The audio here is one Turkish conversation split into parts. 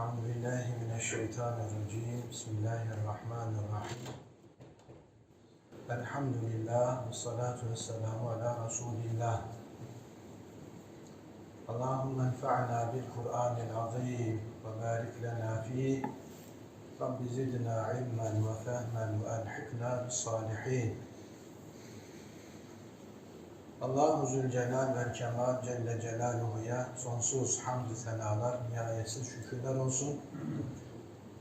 أعوذ بالله من الشيطان الرجيم. بسم الله الرحمن الرحيم. الحمد لله والصلاة والسلام على رسول الله. اللهم انفعنا بالقرآن العظيم وبارك لنا فيه. رب زدنا علما وفهما وألحقنا بالصالحين. Allahu Zülcelal ve Kemal Celle Celaluhu'ya sonsuz hamdü senalar, nihayetsiz şükürler olsun.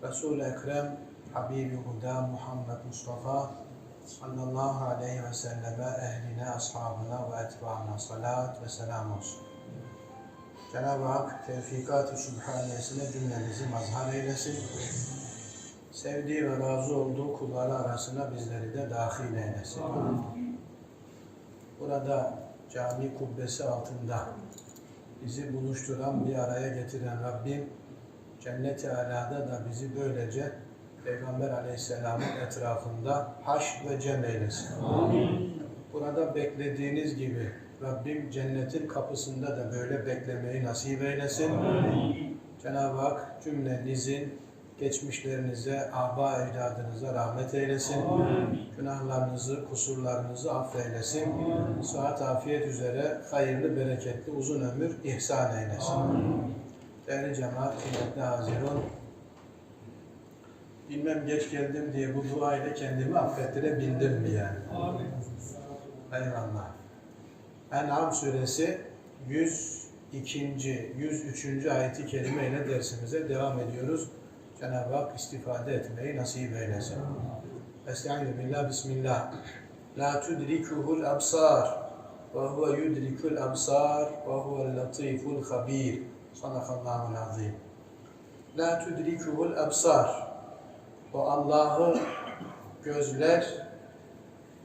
Resul-i Ekrem, Habibi Huda Muhammed Mustafa sallallahu aleyhi ve selleme, ehline, ashabına ve etbaına salat ve selam olsun. Cenab-ı Hak tevfikat-ı sübhaniyesine cümlemizi mazhar eylesin. Sevdiği ve razı olduğu kulları arasına bizleri de dahil eylesin. Burada cami kubbesi altında bizi buluşturan, bir araya getiren Rabbim cennet-i alada da bizi böylece Peygamber aleyhisselamın etrafında haş ve cem eylesin. Burada beklediğiniz gibi Rabbim cennetin kapısında da böyle beklemeyi nasip eylesin. Cenab-ı Hak cümlenizin geçmişlerinize, aba ecdadınıza rahmet eylesin. Günahlarınızı, kusurlarınızı affeylesin. Sıhhat, afiyet üzere hayırlı, bereketli, uzun ömür ihsan eylesin. Değerli cemaat, kıymetli hazirun, bilmem geç geldim diye bu dua ile kendimi affettirebildim mi yani? Eyvallah. En'am suresi 102. 103. ayeti kerime ile dersimize devam ediyoruz. Cenab-ı Hak istifade etmeyi nasip eylesin. Estaizu billah, bismillah. La tudrikuhul absar ve huve yudrikul absar ve huvel latiful habir. Sadakallahul azim. La tudrikuhul absar. O Allah'ı gözler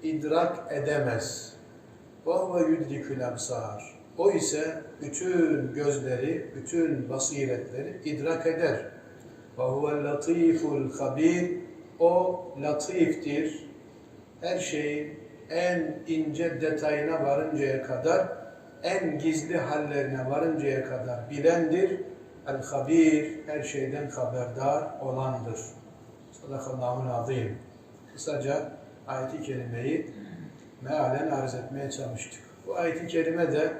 idrak edemez. Ve huve yudrikul absar. O ise bütün gözleri, bütün basiretleri idrak eder. Huvel latiful habir. O latiftir. Her şeyin en ince detayına varıncaya kadar, en gizli hallerine varıncaya kadar bilendir. El-Habir, her şeyden haberdar olandır. Sadakallahul azim. Kısaca ayet-i kerimeyi mealen arz etmeye çalıştık. Bu ayet-i kerime de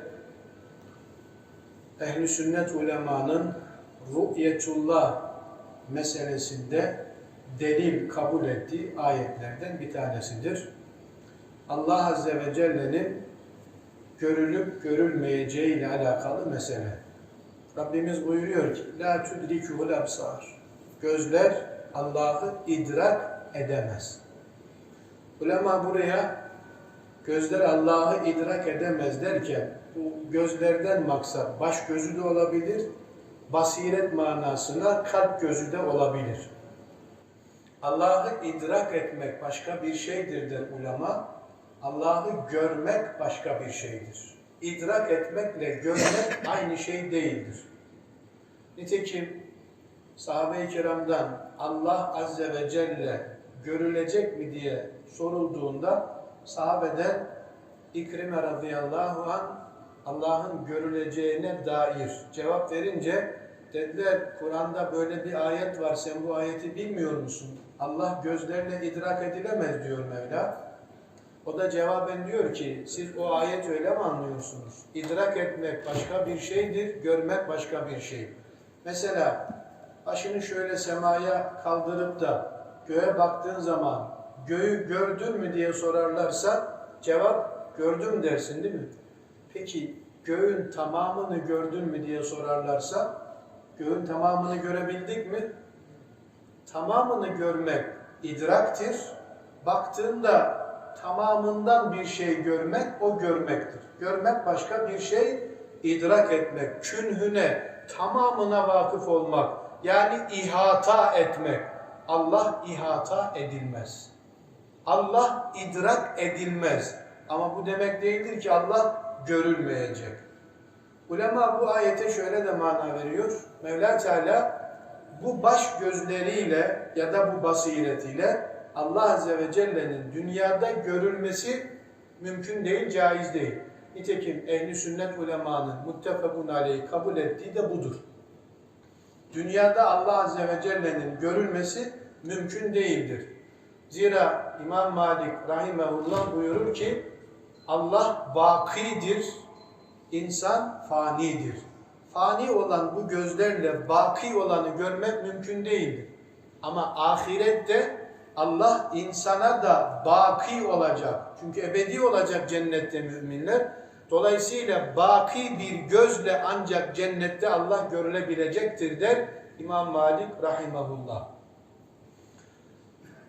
ehl sünnet ulemanın ru'yetullah meselesinde delil kabul ettiği ayetlerden bir tanesidir. Allah Azze ve Celle'nin görülüp görülmeyeceği ile alakalı mesele. Rabbimiz buyuruyor ki La tudrikuhul absar Gözler Allah'ı idrak edemez. Ulema buraya gözler Allah'ı idrak edemez derken bu gözlerden maksat baş gözü de olabilir, basiret manasına kalp gözü de olabilir. Allah'ı idrak etmek başka bir şeydir der ulema. Allah'ı görmek başka bir şeydir. İdrak etmekle görmek aynı şey değildir. Nitekim sahabe-i kiramdan Allah Azze ve Celle görülecek mi diye sorulduğunda sahabeden İkrime radıyallahu an Allah'ın görüleceğine dair cevap verince dediler Kur'an'da böyle bir ayet var sen bu ayeti bilmiyor musun? Allah gözlerle idrak edilemez diyor Mevla. O da cevaben diyor ki siz o ayet öyle mi anlıyorsunuz? İdrak etmek başka bir şeydir, görmek başka bir şey. Mesela başını şöyle semaya kaldırıp da göğe baktığın zaman göğü gördün mü diye sorarlarsa cevap gördüm dersin değil mi? Peki göğün tamamını gördün mü diye sorarlarsa göğün tamamını görebildik mi? Tamamını görmek idraktir. Baktığında tamamından bir şey görmek o görmektir. Görmek başka bir şey, idrak etmek, künhüne, tamamına vakıf olmak. Yani ihata etmek. Allah ihata edilmez. Allah idrak edilmez. Ama bu demek değildir ki Allah görülmeyecek. Ulema bu ayete şöyle de mana veriyor. Mevla Teala bu baş gözleriyle ya da bu basiretiyle Allah Azze ve Celle'nin dünyada görülmesi mümkün değil, caiz değil. Nitekim ehli sünnet ulemanın muttefakun aleyhi kabul ettiği de budur. dünyada Allah Azze ve Celle'nin görülmesi mümkün değildir. Zira İmam Malik Rahimehullah buyurur ki Allah bakidir, insan fanidir. Fani olan bu gözlerle baki olanı görmek mümkün değildir. Ama ahirette Allah insana da baki olacak. Çünkü ebedi olacak cennette müminler. Dolayısıyla baki bir gözle ancak cennette Allah görülebilecektir der İmam Malik Rahimahullah.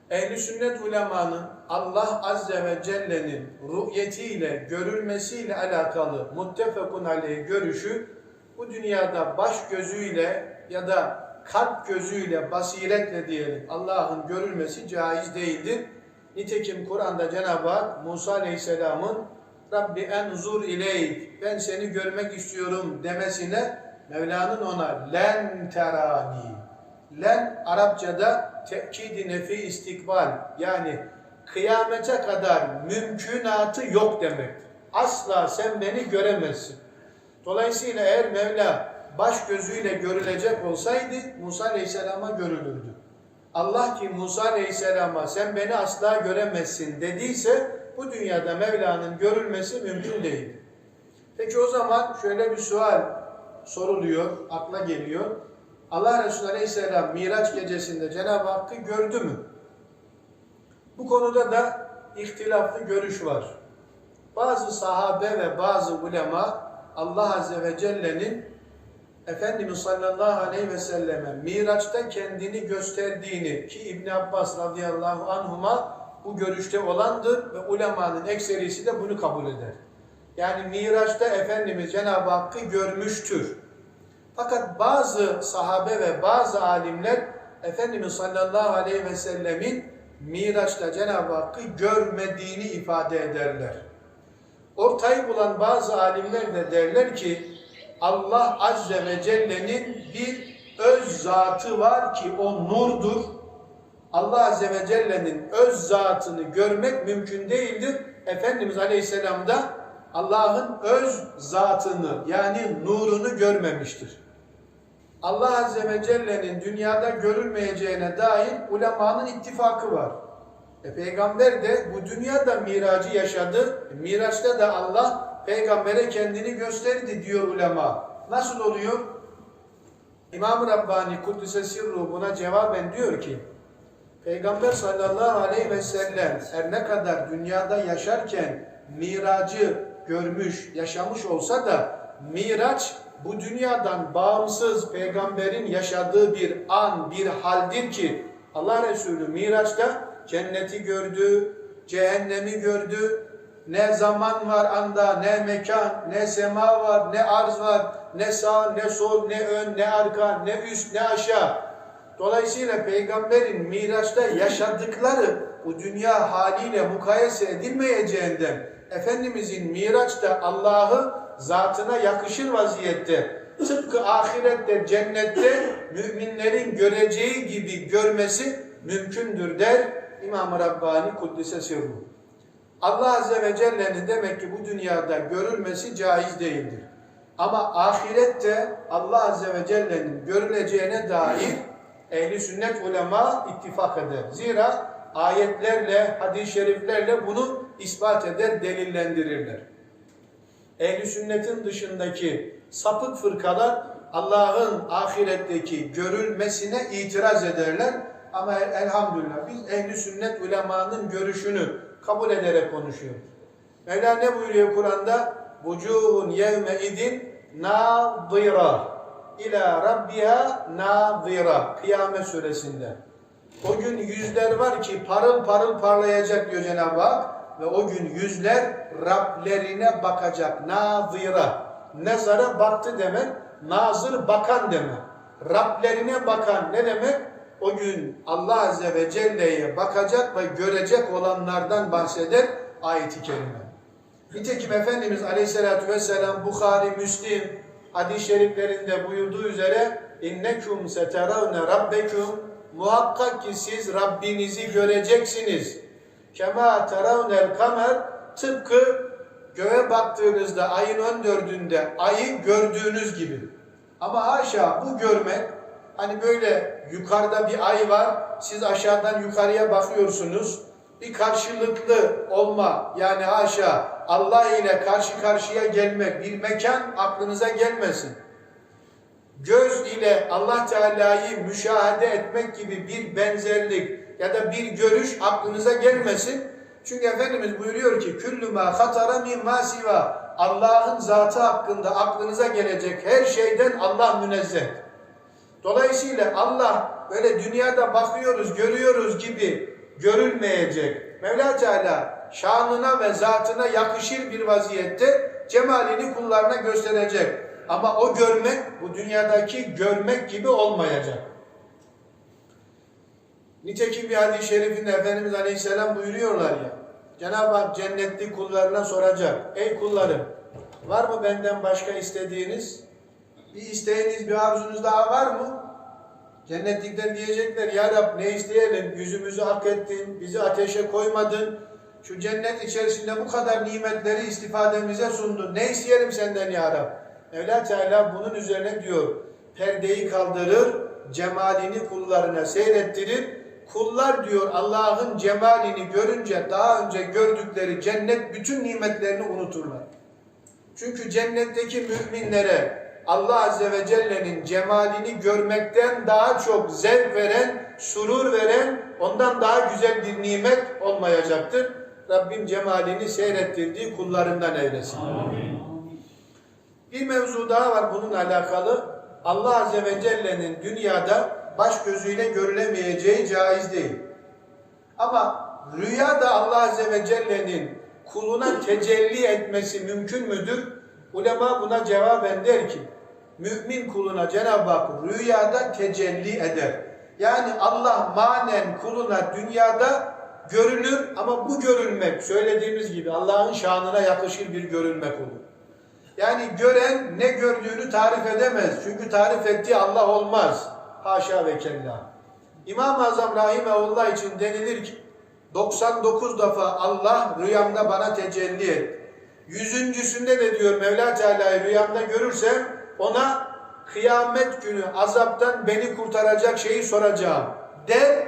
Ehli sünnet ulemanın Allah Azze ve Celle'nin rü'yetiyle, görülmesiyle alakalı muttefakun aleyh görüşü bu dünyada baş gözüyle ya da kalp gözüyle, basiretle diyelim Allah'ın görülmesi caiz değildir. Nitekim Kur'an'da Cenab-ı Hak Musa Aleyhisselam'ın Rabbi enzur ileyk ben seni görmek istiyorum demesine Mevla'nın ona len terani len Arapçada tekidi nefi istikbal yani kıyamete kadar mümkünatı yok demektir. Asla sen beni göremezsin. Dolayısıyla eğer Mevla baş gözüyle görülecek olsaydı Musa Aleyhisselam'a görülürdü. Allah ki Musa Aleyhisselam'a sen beni asla göremezsin dediyse bu dünyada Mevla'nın görülmesi mümkün değil. Peki o zaman şöyle bir sual soruluyor, akla geliyor. Allah Resulü Aleyhisselam Miraç gecesinde Cenab-ı Hakk'ı gördü mü? Bu konuda da ihtilaflı görüş var. Bazı sahabe ve bazı ulema Allah Azze ve Celle'nin Efendimiz sallallahu aleyhi ve selleme Miraç'ta kendini gösterdiğini ki İbn Abbas radıyallahu anhuma bu görüşte olandır ve ulemanın ekserisi de bunu kabul eder. Yani Miraç'ta Efendimiz Cenab-ı Hakk'ı görmüştür. Fakat bazı sahabe ve bazı alimler Efendimiz sallallahu aleyhi ve sellemin Miraç'ta Cenab-ı Hakk'ı görmediğini ifade ederler. Ortayı bulan bazı alimler de derler ki Allah Azze ve Celle'nin bir öz zatı var ki o nurdur. Allah Azze ve Celle'nin öz zatını görmek mümkün değildir. Efendimiz Aleyhisselam da Allah'ın öz zatını yani nurunu görmemiştir. Allah Azze ve Celle'nin dünyada görülmeyeceğine dair ulemanın ittifakı var. E, peygamber de bu dünyada miracı yaşadı. Miraçta da Allah peygambere kendini gösterdi diyor ulema. Nasıl oluyor? İmam-ı Rabbani Kuddise Sirru buna cevaben diyor ki Peygamber sallallahu aleyhi ve sellem her ne kadar dünyada yaşarken miracı görmüş, yaşamış olsa da miraç bu dünyadan bağımsız peygamberin yaşadığı bir an, bir haldir ki Allah Resulü Miraç'ta cenneti gördü, cehennemi gördü. Ne zaman var anda, ne mekan, ne sema var, ne arz var, ne sağ, ne sol, ne ön, ne arka, ne üst, ne aşağı. Dolayısıyla peygamberin Miraç'ta yaşadıkları bu dünya haliyle mukayese edilmeyeceğinden Efendimizin Miraç'ta Allah'ı zatına yakışır vaziyette tıpkı ahirette cennette müminlerin göreceği gibi görmesi mümkündür der İmam-ı Rabbani Kuddise Sirru. Allah Azze ve Celle'nin demek ki bu dünyada görülmesi caiz değildir. Ama ahirette Allah Azze ve Celle'nin görüleceğine dair ehli sünnet ulema ittifak eder. Zira ayetlerle, hadis-i şeriflerle bunu ispat eder, delillendirirler. Ehli sünnetin dışındaki sapık fırkalar Allah'ın ahiretteki görülmesine itiraz ederler. Ama elhamdülillah biz ehli sünnet ulemanın görüşünü kabul ederek konuşuyoruz. Mevla ne buyuruyor Kur'an'da? Vucuhun yevme idin nadira ila rabbiha nadira Kıyamet suresinde. O gün yüzler var ki parıl parıl parlayacak diyor Cenab-ı Hak ve o gün yüzler Rablerine bakacak. Nazira. Nezara baktı demek. Nazır bakan demek. Rablerine bakan ne demek? O gün Allah Azze ve Celle'ye bakacak ve görecek olanlardan bahseder ayeti kerime. Nitekim Efendimiz Aleyhisselatü Vesselam Bukhari, Müslim hadis-i şeriflerinde buyurduğu üzere innekum seteravne rabbekum muhakkak ki siz Rabbinizi göreceksiniz. Kema teravnel kamer tıpkı göğe baktığınızda ayın 14'ünde ayı gördüğünüz gibi. Ama haşa bu görmek Hani böyle yukarıda bir ay var, siz aşağıdan yukarıya bakıyorsunuz. Bir karşılıklı olma yani haşa Allah ile karşı karşıya gelmek bir mekan aklınıza gelmesin. Göz ile Allah Teala'yı müşahede etmek gibi bir benzerlik ya da bir görüş aklınıza gelmesin. Çünkü Efendimiz buyuruyor ki küllü ma hatara min ma siva Allah'ın zatı hakkında aklınıza gelecek her şeyden Allah münezzeh. Dolayısıyla Allah böyle dünyada bakıyoruz, görüyoruz gibi görülmeyecek. Mevla Teala şanına ve zatına yakışır bir vaziyette cemalini kullarına gösterecek. Ama o görmek bu dünyadaki görmek gibi olmayacak. Nitekim bir hadis-i şerifinde Efendimiz Aleyhisselam buyuruyorlar ya. Cenab-ı Hak cennetli kullarına soracak. Ey kullarım var mı benden başka istediğiniz? Bir isteğiniz, bir arzunuz daha var mı? Cennetlikler diyecekler ya Rab ne isteyelim? Yüzümüzü hak ettin, bizi ateşe koymadın. Şu cennet içerisinde bu kadar nimetleri istifademize sundun. Ne isteyelim senden ya Rab? Mevla Teala bunun üzerine diyor. Perdeyi kaldırır, cemalini kullarına seyrettirir. Kullar diyor Allah'ın cemalini görünce daha önce gördükleri cennet bütün nimetlerini unuturlar. Çünkü cennetteki müminlere Allah Azze ve Celle'nin cemalini görmekten daha çok zevk veren, surur veren, ondan daha güzel bir nimet olmayacaktır. Rabbim cemalini seyrettirdiği kullarından eylesin. Bir mevzu daha var bununla alakalı. Allah Azze ve Celle'nin dünyada baş gözüyle görülemeyeceği caiz değil. Ama rüyada Allah Azze ve Celle'nin kuluna tecelli etmesi mümkün müdür? Ulema buna cevaben der ki, mümin kuluna Cenab-ı Hak rüyada tecelli eder. Yani Allah manen kuluna dünyada görünür ama bu görünmek söylediğimiz gibi Allah'ın şanına yakışır bir görünmek olur. Yani gören ne gördüğünü tarif edemez. Çünkü tarif ettiği Allah olmaz. Haşa ve kella. İmam-ı Azam Rahimahullah için denilir ki 99 defa Allah rüyamda bana tecelli et. Yüzüncüsünde de diyor Mevla Teala'yı rüyamda görürsem ona kıyamet günü azaptan beni kurtaracak şeyi soracağım der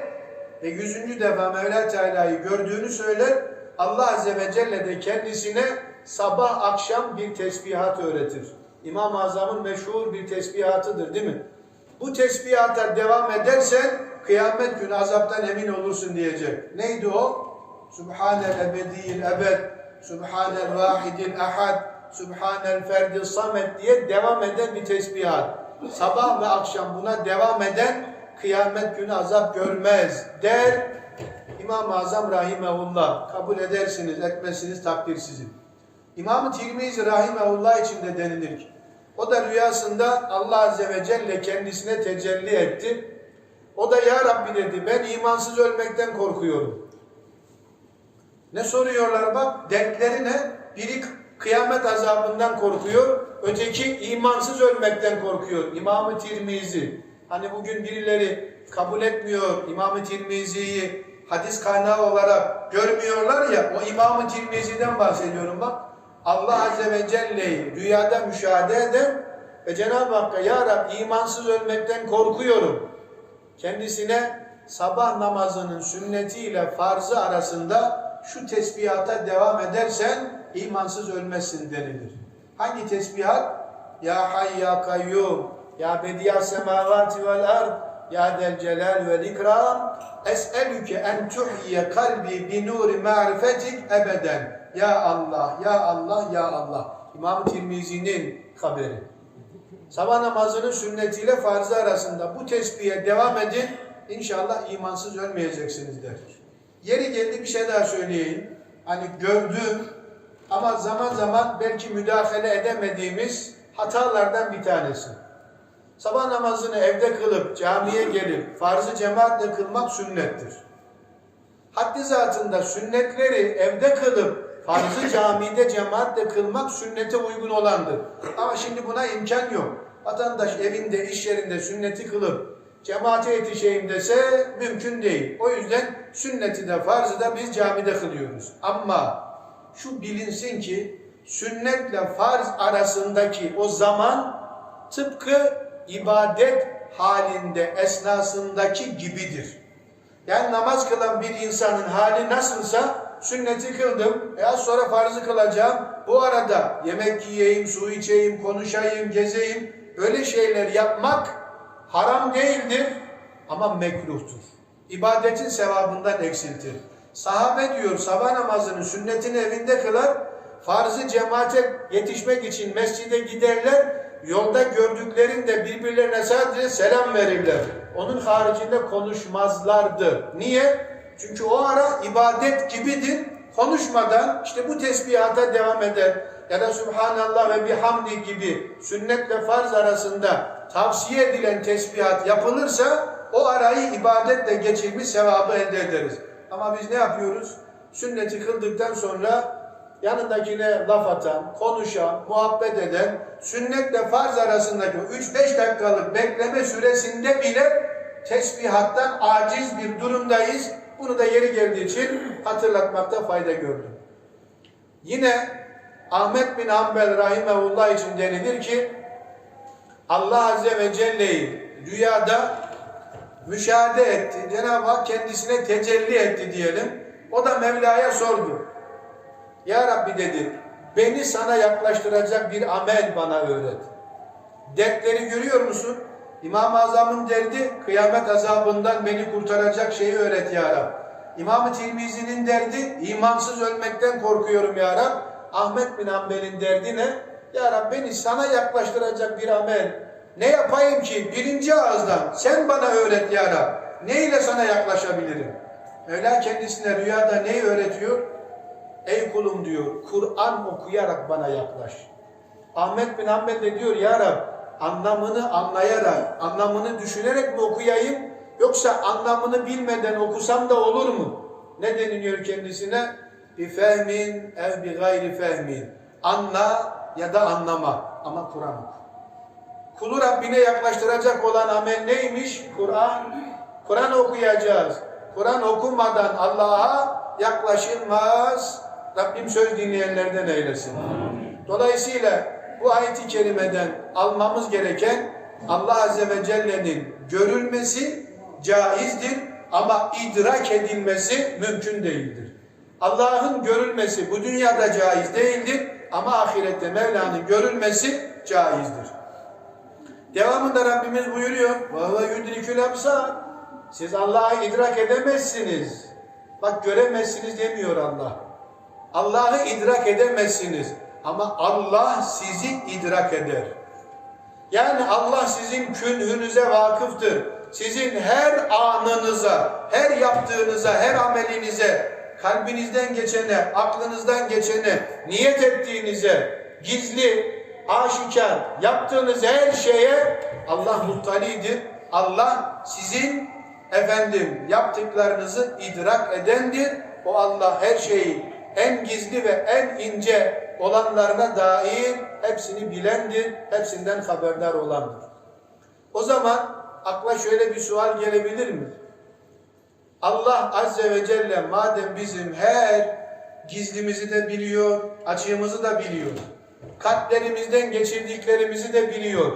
ve yüzüncü defa Mevla Teala'yı gördüğünü söyler. Allah Azze ve Celle de kendisine sabah akşam bir tesbihat öğretir. İmam-ı Azam'ın meşhur bir tesbihatıdır değil mi? Bu tesbihata devam edersen kıyamet günü azaptan emin olursun diyecek. Neydi o? Subhanel ebediyil ebed, Subhanel vahidil ahad, Subhanel ferdil samet diye devam eden bir tesbihat. Sabah ve akşam buna devam eden kıyamet günü azap görmez der. İmam-ı Azam Rahimehullah kabul edersiniz, etmezsiniz takdir sizin. İmam-ı Tirmizi Rahimehullah için de denilir ki o da rüyasında Allah Azze ve Celle kendisine tecelli etti. O da ya Rabbi dedi ben imansız ölmekten korkuyorum. Ne soruyorlar bak dertleri ne? Biri kıyamet azabından korkuyor, öteki imansız ölmekten korkuyor. İmam-ı Tirmizi. Hani bugün birileri kabul etmiyor İmam-ı Tirmizi'yi hadis kaynağı olarak görmüyorlar ya o İmam-ı Tirmizi'den bahsediyorum bak. Allah Azze ve Celle'yi rüyada müşahede eden ve Cenab-ı Hakk'a Ya Rab imansız ölmekten korkuyorum. Kendisine sabah namazının sünnetiyle farzı arasında şu tesbihata devam edersen imansız ölmezsin denilir. Hangi tesbihat? Ya Hay Ya Kayyum Ya Bediya Semavati vel Ard Ya Del Celal vel İkram Es'elüke en tuhyiye kalbi bi nuri ma'rifetik ebeden ya Allah, Ya Allah, Ya Allah. İmam Tirmizi'nin haberi. Sabah namazının sünnetiyle farzı arasında bu tesbihe devam edin. İnşallah imansız ölmeyeceksiniz der. Yeri geldi bir şey daha söyleyeyim. Hani gördüğüm ama zaman zaman belki müdahale edemediğimiz hatalardan bir tanesi. Sabah namazını evde kılıp camiye gelip farzı cemaatle kılmak sünnettir. Haddi zatında sünnetleri evde kılıp farzı camide cemaatle kılmak sünnete uygun olandır. Ama şimdi buna imkan yok. Vatandaş evinde, iş yerinde sünneti kılıp cemaate yetişeyim dese mümkün değil. O yüzden sünneti de farzı da biz camide kılıyoruz. Ama şu bilinsin ki sünnetle farz arasındaki o zaman tıpkı ibadet halinde esnasındaki gibidir. Yani namaz kılan bir insanın hali nasılsa sünneti kıldım, e az sonra farzı kılacağım. Bu arada yemek yiyeyim, su içeyim, konuşayım, gezeyim. Öyle şeyler yapmak haram değildir ama mekruhtur. İbadetin sevabından eksiltir. Sahabe diyor sabah namazını sünnetini evinde kılar, farzı cemaate yetişmek için mescide giderler, yolda gördüklerinde birbirlerine sadece selam verirler. Onun haricinde konuşmazlardı. Niye? Çünkü o ara ibadet gibidir. Konuşmadan işte bu tesbihata devam eder. Ya da Subhanallah ve bihamdi gibi sünnetle farz arasında tavsiye edilen tesbihat yapılırsa o arayı ibadetle geçirmiş sevabı elde ederiz. Ama biz ne yapıyoruz? Sünneti kıldıktan sonra yanındakine laf atan, konuşan, muhabbet eden, sünnetle farz arasındaki 3-5 dakikalık bekleme süresinde bile tesbihattan aciz bir durumdayız. Bunu da yeri geldiği için hatırlatmakta fayda gördüm. Yine Ahmet bin Hanbel Rahimehullah için denilir ki Allah Azze ve Celle'yi rüyada müşahede etti. Cenab-ı Hak kendisine tecelli etti diyelim. O da Mevla'ya sordu. Ya Rabbi dedi, beni sana yaklaştıracak bir amel bana öğret. Dertleri görüyor musun? İmam-ı Azam'ın derdi, kıyamet azabından beni kurtaracak şeyi öğret ya Rab. İmam-ı Tirmizi'nin derdi, imansız ölmekten korkuyorum ya Rab. Ahmet bin Hanbel'in derdi ne? Ya Rab beni sana yaklaştıracak bir amel. Ne yapayım ki? Birinci ağızdan sen bana öğret ya Rab. Ne ile sana yaklaşabilirim? Mevla kendisine rüyada neyi öğretiyor? Ey kulum diyor, Kur'an okuyarak bana yaklaş. Ahmet bin Hanbel de diyor ya Rab, anlamını anlayarak, anlamını düşünerek mi okuyayım? Yoksa anlamını bilmeden okusam da olur mu? Ne deniliyor kendisine? Bi fehmin ev bi gayri fehmin. Anla ya da anlama. Ama Kur'an oku. Kulu Rabbine yaklaştıracak olan amel neymiş? Kur'an. Kur'an okuyacağız. Kur'an okumadan Allah'a yaklaşılmaz. Rabbim söz dinleyenlerden eylesin. Dolayısıyla bu ayeti kerimeden almamız gereken Allah Azze ve Celle'nin görülmesi caizdir ama idrak edilmesi mümkün değildir. Allah'ın görülmesi bu dünyada caiz değildir ama ahirette Mevla'nın görülmesi caizdir. Devamında Rabbimiz buyuruyor. وَهُوَ يُدْرِكُ الْاَبْصَارِ Siz Allah'ı idrak edemezsiniz. Bak göremezsiniz demiyor Allah. Allah'ı idrak edemezsiniz. Ama Allah sizi idrak eder. Yani Allah sizin künhünüze vakıftır. Sizin her anınıza, her yaptığınıza, her amelinize, kalbinizden geçene, aklınızdan geçene, niyet ettiğinize, gizli, aşikar, yaptığınız her şeye Allah muttalidir. Allah sizin efendim yaptıklarınızı idrak edendir. O Allah her şeyi en gizli ve en ince olanlarına dair hepsini bilendir, hepsinden haberdar olandır. O zaman akla şöyle bir sual gelebilir mi? Allah Azze ve Celle madem bizim her gizlimizi de biliyor, açığımızı da biliyor, kalplerimizden geçirdiklerimizi de biliyor,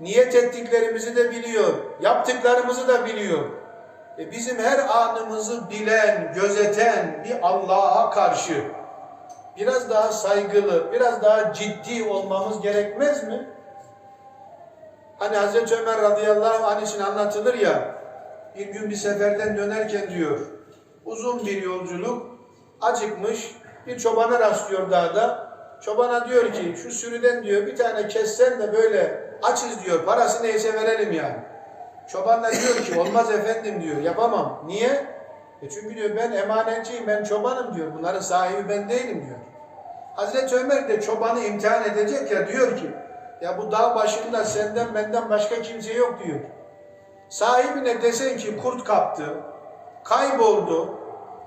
niyet ettiklerimizi de biliyor, yaptıklarımızı da biliyor. E bizim her anımızı bilen, gözeten bir Allah'a karşı biraz daha saygılı, biraz daha ciddi olmamız gerekmez mi? Hani Hazreti Ömer radıyallahu anh için anlatılır ya, bir gün bir seferden dönerken diyor, uzun bir yolculuk, acıkmış, bir çobana rastlıyor dağda. Çobana diyor ki, şu sürüden diyor bir tane kessen de böyle açız diyor, parası neyse verelim yani. Çoban da diyor ki, olmaz efendim diyor, yapamam. Niye? E çünkü diyor ben emanetçiyim, ben çobanım diyor, bunların sahibi ben değilim diyor. Hazreti Ömer de çobanı imtihan edecek ya diyor ki, ya bu dağ başında senden benden başka kimse yok diyor. Sahibine desen ki kurt kaptı, kayboldu,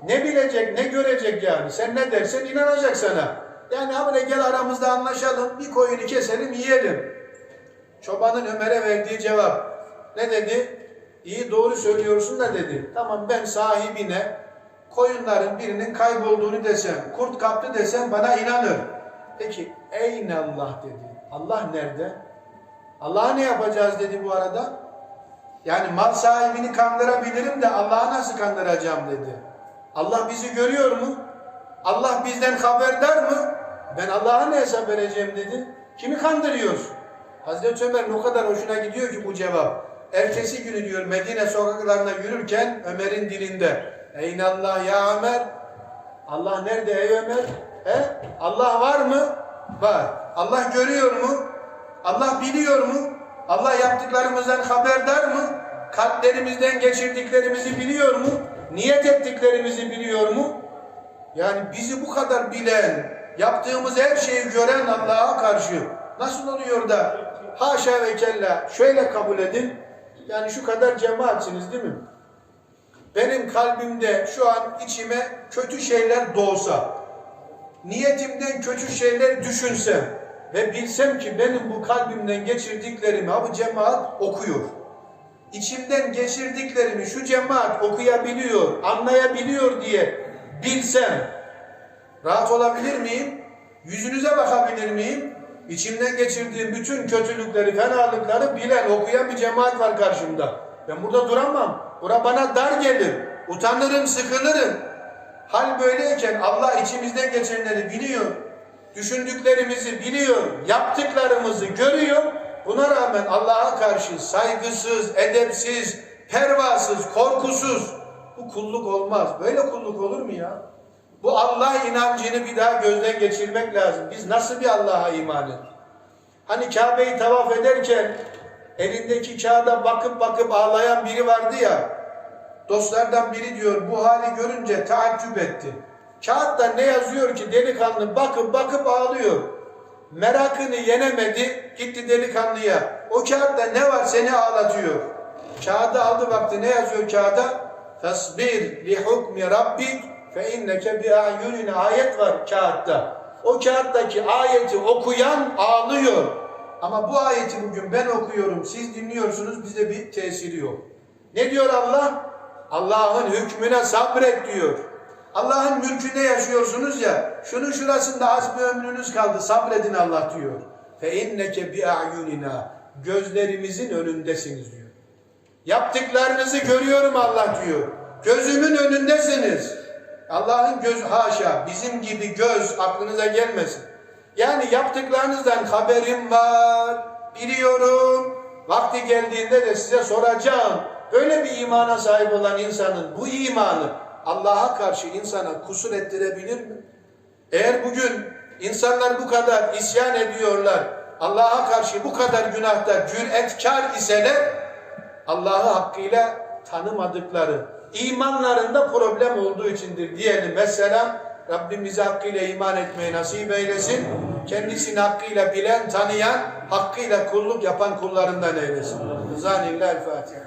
ne bilecek, ne görecek yani. Sen ne dersen inanacak sana. Yani habire gel aramızda anlaşalım, bir koyunu keselim, yiyelim. Çobanın Ömer'e verdiği cevap ne dedi? İyi doğru söylüyorsun da dedi. Tamam ben sahibine koyunların birinin kaybolduğunu desem, kurt kaptı desem bana inanır. Peki eyne Allah dedi. Allah nerede? Allah'a ne yapacağız dedi bu arada? Yani mal sahibini kandırabilirim de Allah'ı nasıl kandıracağım dedi. Allah bizi görüyor mu? Allah bizden haberdar mı? Ben Allah'a ne hesap vereceğim dedi. Kimi kandırıyorsun? Hazreti Ömer'in o kadar hoşuna gidiyor ki bu cevap. Ertesi günü diyor Medine sokaklarında yürürken Ömer'in dilinde. Eynallah ya Ömer. Allah nerede ey Ömer? He? Allah var mı? Var. Allah görüyor mu? Allah biliyor mu? Allah yaptıklarımızdan haberdar mı? Kalplerimizden geçirdiklerimizi biliyor mu? Niyet ettiklerimizi biliyor mu? Yani bizi bu kadar bilen, yaptığımız her şeyi gören Allah'a karşı nasıl oluyor da haşa ve kella şöyle kabul edin. Yani şu kadar cemaatsiniz değil mi? Benim kalbimde şu an içime kötü şeyler doğsa, niyetimden kötü şeyler düşünsem ve bilsem ki benim bu kalbimden geçirdiklerimi bu cemaat okuyor. İçimden geçirdiklerimi şu cemaat okuyabiliyor, anlayabiliyor diye bilsem rahat olabilir miyim? Yüzünüze bakabilir miyim? İçimden geçirdiğim bütün kötülükleri, fenalıkları bilen, okuyan bir cemaat var karşımda. Ben burada duramam. Bura bana dar gelir. Utanırım, sıkılırım. Hal böyleyken Allah içimizden geçenleri biliyor. Düşündüklerimizi biliyor. Yaptıklarımızı görüyor. Buna rağmen Allah'a karşı saygısız, edepsiz, pervasız, korkusuz. Bu kulluk olmaz. Böyle kulluk olur mu ya? Bu Allah inancını bir daha gözden geçirmek lazım. Biz nasıl bir Allah'a iman ettik? Hani Kabe'yi tavaf ederken elindeki kağıda bakıp bakıp ağlayan biri vardı ya. Dostlardan biri diyor bu hali görünce taaccüp etti. Kağıtta ne yazıyor ki delikanlı bakıp bakıp ağlıyor. Merakını yenemedi gitti delikanlıya. O kağıtta ne var seni ağlatıyor. Kağıdı aldı baktı ne yazıyor kağıda? Tasbir li hukmi rabbik fe inneke bi a'yunina ayet var kağıtta. O kağıttaki ayeti okuyan ağlıyor. Ama bu ayeti bugün ben okuyorum, siz dinliyorsunuz, bize bir tesiri yok. Ne diyor Allah? Allah'ın hükmüne sabret diyor. Allah'ın mülkünde yaşıyorsunuz ya, şunun şurasında az bir ömrünüz kaldı, sabredin Allah diyor. Fe inneke bi a'yunina gözlerimizin önündesiniz diyor. Yaptıklarınızı görüyorum Allah diyor. Gözümün önündesiniz. Allah'ın göz haşa bizim gibi göz aklınıza gelmesin. Yani yaptıklarınızdan haberim var, biliyorum. Vakti geldiğinde de size soracağım. Böyle bir imana sahip olan insanın bu imanı Allah'a karşı insana kusur ettirebilir mi? Eğer bugün insanlar bu kadar isyan ediyorlar, Allah'a karşı bu kadar günahta cüretkar iseler, Allah'ı hakkıyla tanımadıkları, imanlarında problem olduğu içindir diyelim. Mesela Rabbimize hakkıyla iman etmeyi nasip eylesin. Kendisini hakkıyla bilen, tanıyan, hakkıyla kulluk yapan kullarından eylesin. Rızanillahil Fatiha.